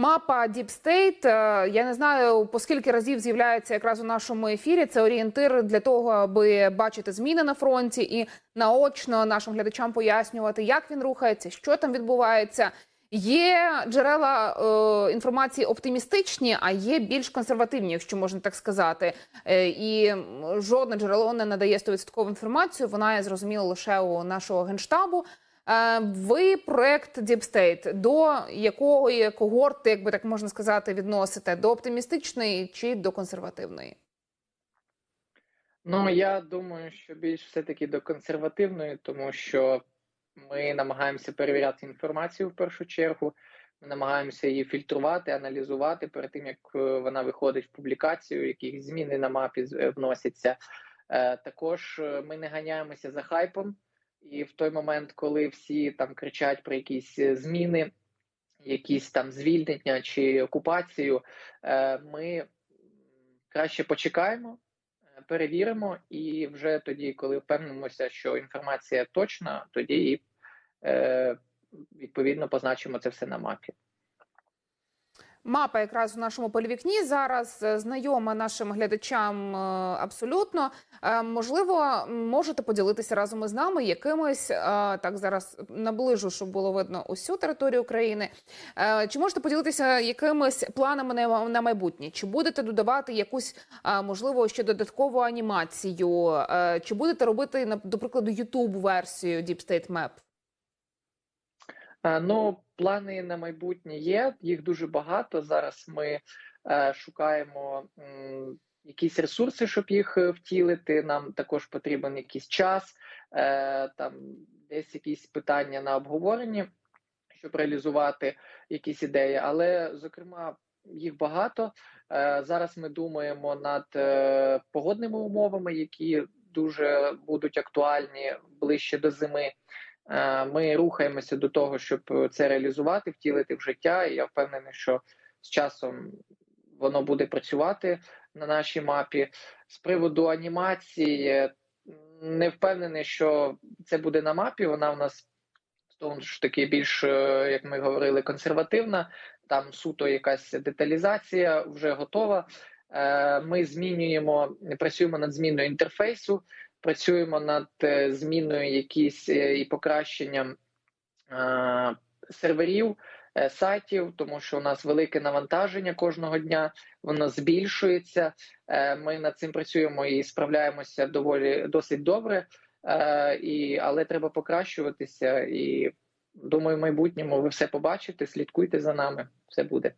Мапа е, я не знаю, по скільки разів з'являється якраз у нашому ефірі. Це орієнтир для того, аби бачити зміни на фронті і наочно нашим глядачам пояснювати, як він рухається, що там відбувається. Є джерела е, інформації оптимістичні, а є більш консервативні, якщо можна так сказати. Е, і жодне джерело не надає 100% інформацію. Вона є зрозуміла лише у нашого генштабу. Е, ви проект Deep State до якої когорти, як би так можна сказати, відносите? До оптимістичної чи до консервативної? Ну, я думаю, що більш все-таки до консервативної, тому що ми намагаємося перевіряти інформацію в першу чергу. Ми намагаємося її фільтрувати, аналізувати перед тим, як е, вона виходить в публікацію, яких зміни на мапі е, вносяться. Також ми не ганяємося за хайпом, і в той момент, коли всі там кричать про якісь е, зміни, якісь там звільнення чи окупацію, е, ми краще почекаємо, е, перевіримо, і вже тоді, коли впевнимося, що інформація точна, тоді відповідно позначимо це все на мапі. Мапа якраз у нашому полівікні зараз е, знайома нашим глядачам е, абсолютно. Е, Можливо, можете поділитися разом із нами якимось так зараз наближу, щоб було видно усю територію України. Чи можете поділитися якимись планами на майбутнє? Чи будете додавати якусь можливо ще додаткову анімацію? Чи будете робити до прикладу youtube версію Deep State Map? Е, Ну, плани на майбутнє є, їх дуже багато. Зараз ми е, шукаємо якісь ресурси, щоб їх е, втілити. Нам також потрібен якийсь час, там десь якісь питання на обговоренні, щоб реалізувати якісь ідеї. Але, зокрема, їх багато. Зараз ми думаємо над погодними умовами, які дуже будуть актуальні ближче до зими. Е, Ми рухаємося до того, щоб це реалізувати, втілити в життя. І я впевнений, що з часом воно буде працювати на нашій мапі. З приводу анімації, не впевнений, що це буде на мапі. Вона в нас тому ж таки більш, е, як ми говорили, консервативна. Там суто якась деталізація вже готова. Е, Ми змінюємо, працюємо над зміною інтерфейсу, працюємо над е, зміною якісь е, і покращенням е, серверів, сайтів, тому що у нас велике навантаження кожного дня, воно збільшується. Ми над цим працюємо і справляємося доволі досить добре. І, але треба покращуватися. І думаю, в майбутньому ви все побачите. Слідкуйте за нами, все буде.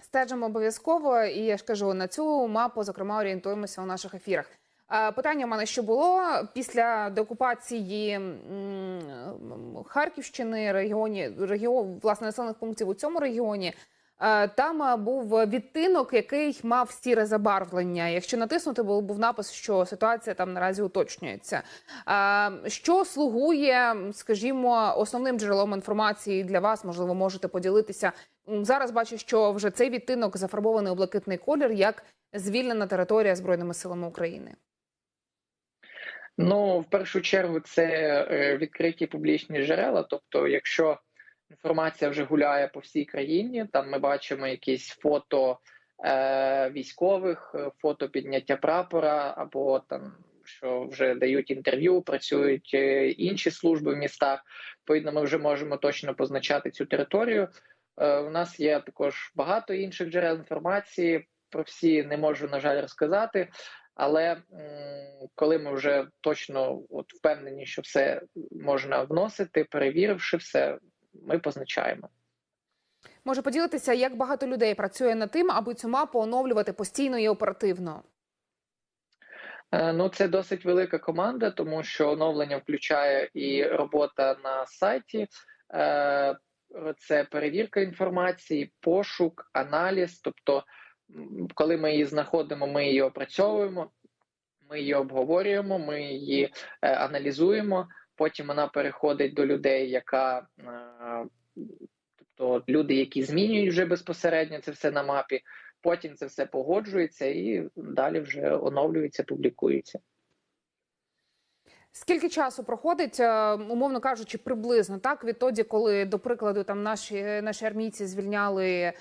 Стежимо обов'язково, і я ж кажу, на цю мапу зокрема орієнтуємося у наших ефірах. Е, Питання в мене що було після деокупації Харківщини, регіоні регіон, власне населених пунктів у цьому регіоні. е, Там е, був відтинок, який мав сіре забарвлення. Якщо натиснути, був напис, що ситуація там наразі уточнюється. Що слугує, скажімо, основним джерелом інформації для вас? Можливо, можете поділитися. Зараз бачу, що вже цей відтинок зафарбований у блакитний колір як звільнена територія збройними силами України. Ну, в першу чергу, це е, відкриті публічні джерела. Тобто, якщо інформація вже гуляє по всій країні, там ми бачимо якісь фото е, військових, е, фото підняття прапора, або там що вже дають інтерв'ю, працюють е, інші служби в містах. Відповідно, ми вже можемо точно позначати цю територію. Е, у нас є також багато інших джерел інформації. Про всі не можу на жаль розказати. Але коли ми вже точно от впевнені, що все можна вносити, перевіривши все, ми позначаємо. Може поділитися, як багато людей працює над тим, аби цю мапу оновлювати постійно і оперативно. Е, Ну, це досить велика команда, тому що оновлення включає і робота на сайті, е, це перевірка інформації, пошук, аналіз. Тобто, коли ми її знаходимо, ми її опрацьовуємо, ми її обговорюємо, ми її е, аналізуємо. Потім вона переходить до людей, яка е, тобто люди, які змінюють вже безпосередньо це все на мапі. Потім це все погоджується і далі вже оновлюється, публікується. Скільки часу проходить, е, умовно кажучи, приблизно так відтоді, коли, до прикладу, там наші наші армійці звільняли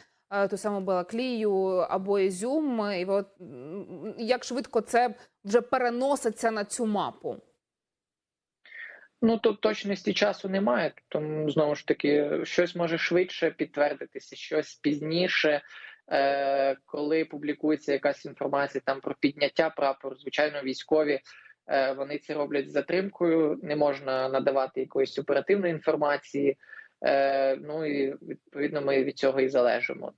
ту саму Балаклію або Ізюм, і от як швидко це вже переноситься на цю мапу? Ну тут точності часу немає, тому знову ж таки щось може швидше підтвердитися, щось пізніше. Е, коли публікується якась інформація там про підняття прапору, звичайно, військові е, вони це роблять з затримкою, не можна надавати якоїсь оперативної інформації. Е, ну і відповідно ми від цього і залежимо.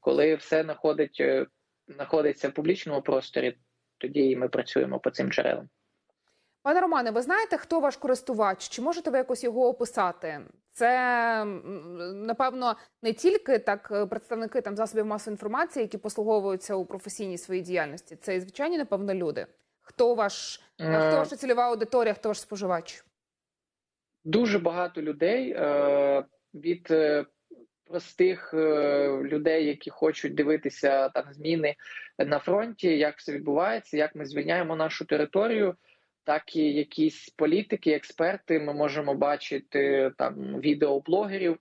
Коли все знаходить, е, знаходиться в публічному просторі, тоді і ми працюємо по цим джерелам. Пане Романе, ви знаєте, хто ваш користувач? Чи можете ви якось його описати? Це напевно не тільки так е, представники там засобів масової інформації, які послуговуються у професійній своїй діяльності. Це і звичайні, напевно, люди. Хто ваш Е, хто ваша цільова аудиторія, хто ваш споживач? Дуже багато людей е, від е, простих е, людей, які хочуть дивитися там зміни на фронті, як все відбувається, як ми звільняємо нашу територію, так і якісь політики, експерти. Ми можемо бачити там відеоблогерів,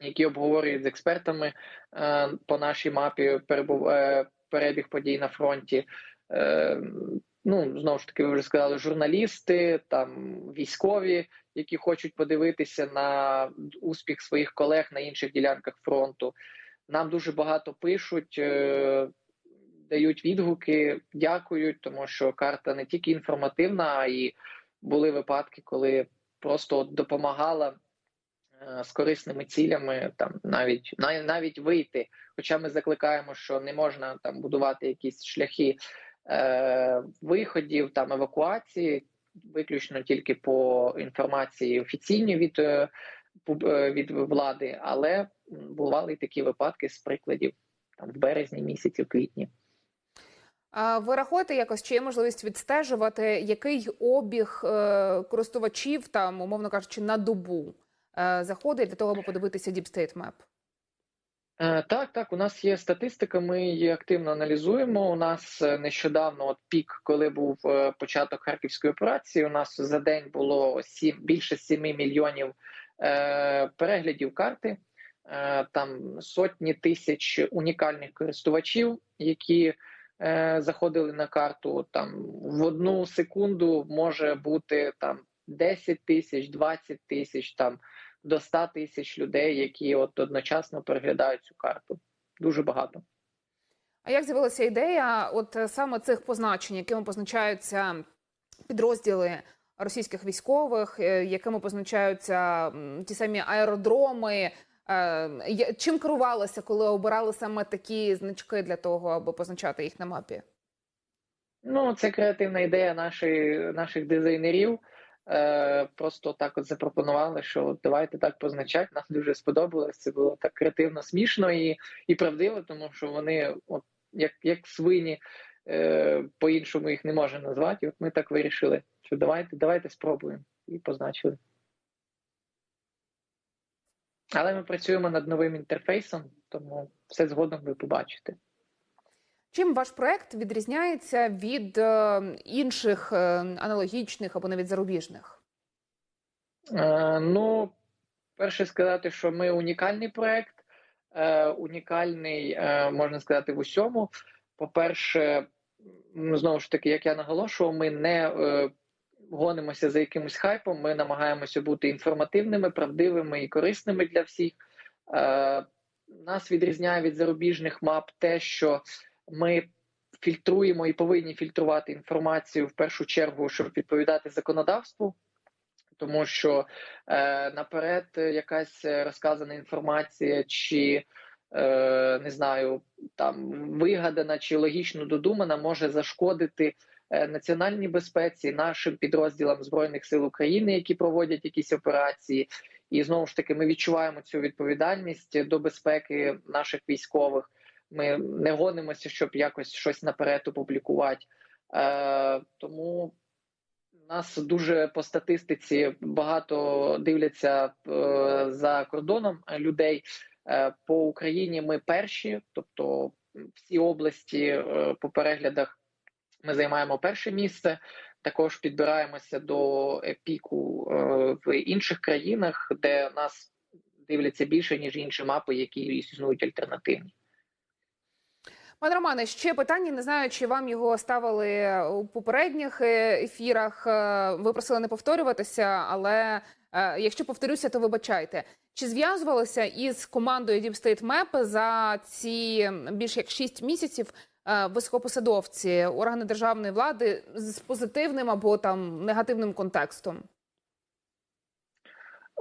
які обговорюють з експертами по нашій мапі перебув, перебіг подій на фронті. Ну знову ж таки, ви вже сказали, журналісти, там військові, які хочуть подивитися на успіх своїх колег на інших ділянках фронту. Нам дуже багато пишуть, е, дають відгуки, дякують, тому що карта не тільки інформативна, а і були випадки, коли просто допомагала е, з корисними цілями, там навіть нав- навіть вийти. Хоча ми закликаємо, що не можна там будувати якісь шляхи е, виходів, там евакуації, виключно тільки по інформації офіційній від, е, е, від влади, але бували й такі випадки з прикладів там в березні місяці, в квітні. А ви рахуєте якось, чи є можливість відстежувати, який обіг користувачів там, умовно кажучи, на добу заходить для того, аби подивитися Map? Е, Так, так, у нас є статистика, ми її активно аналізуємо. У нас е, нещодавно от пік, коли був е, початок харківської операції. У нас за день було 7, більше 7 мільйонів е, переглядів карти. Е, там сотні тисяч унікальних користувачів, які е, заходили на карту. Там в одну секунду може бути там 10 тисяч, 20 тисяч там до 100 тисяч людей, які от одночасно переглядають цю карту. Дуже багато. А як з'явилася ідея от е, саме цих позначень, якими позначаються підрозділи російських військових, е, якими позначаються ті самі аеродроми? Е, Чим керувалися, коли обирали саме такі значки для того, аби позначати їх на мапі? Ну, це креативна ідея нашої, наших дизайнерів. Е, просто так от запропонували, що давайте так позначати. Нам дуже сподобалось. Це було так креативно, смішно і, і правдиво, тому що вони, от як, як свині, е, по-іншому їх не можна назвати. І от ми так вирішили, що давайте, давайте спробуємо і позначили. Але ми працюємо над новим інтерфейсом, тому все згодом ви побачите. Чим ваш проект відрізняється від е, інших е, аналогічних або навіть зарубіжних? Е, ну, перше сказати, що ми унікальний проект, унікальний, можна сказати, в усьому. По-перше, знову ж таки, як я наголошував, ми не гонимося за якимось хайпом, ми намагаємося бути інформативними, правдивими і корисними для всіх. Нас відрізняє від зарубіжних мап те, що ми фільтруємо і повинні фільтрувати інформацію в першу чергу, щоб відповідати законодавству. Тому що е, наперед якась розказана інформація, чи е, не знаю, там вигадана чи логічно додумана, може зашкодити е, національній безпеці, нашим підрозділам збройних сил України, які проводять якісь операції. І знову ж таки, ми відчуваємо цю відповідальність до безпеки наших військових. Ми не гонимося, щоб якось щось наперед опублікувати. Е, тому нас дуже по статистиці багато дивляться е, за кордоном людей. Е, по Україні ми перші, тобто всі області е, по переглядах ми займаємо перше місце. Також підбираємося до піку е, в інших країнах, де нас дивляться більше ніж інші мапи, які існують альтернативні. Пане Романе, ще питання. Не знаю, чи вам його ставили у попередніх е, ефірах. Е, Ви просили не повторюватися, але е, якщо повторюся, то вибачайте. Чи зв'язувалися із командою Deep State Map за ці більш як 6 місяців високопосадовці, органи державної влади з позитивним або там негативним контекстом?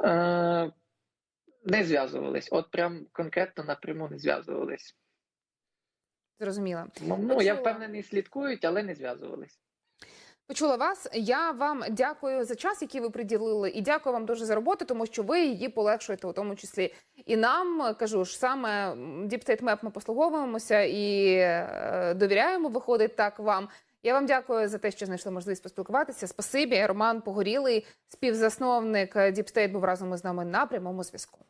Не зв'язувались. От прям конкретно напряму не зв'язувались. Зрозуміла. Ну, Почула. я впевнений, слідкують, але не зв'язувались. Почула вас. Я вам дякую за час, який ви приділили, і дякую вам дуже за роботу, тому що ви її полегшуєте, у тому числі і нам кажу ж саме Deep State Map ми послуговуємося і е, довіряємо. Виходить так вам. Я вам дякую за те, що знайшли можливість поспілкуватися. Спасибі, Роман Погорілий, співзасновник Deep State, був разом із нами на прямому зв'язку.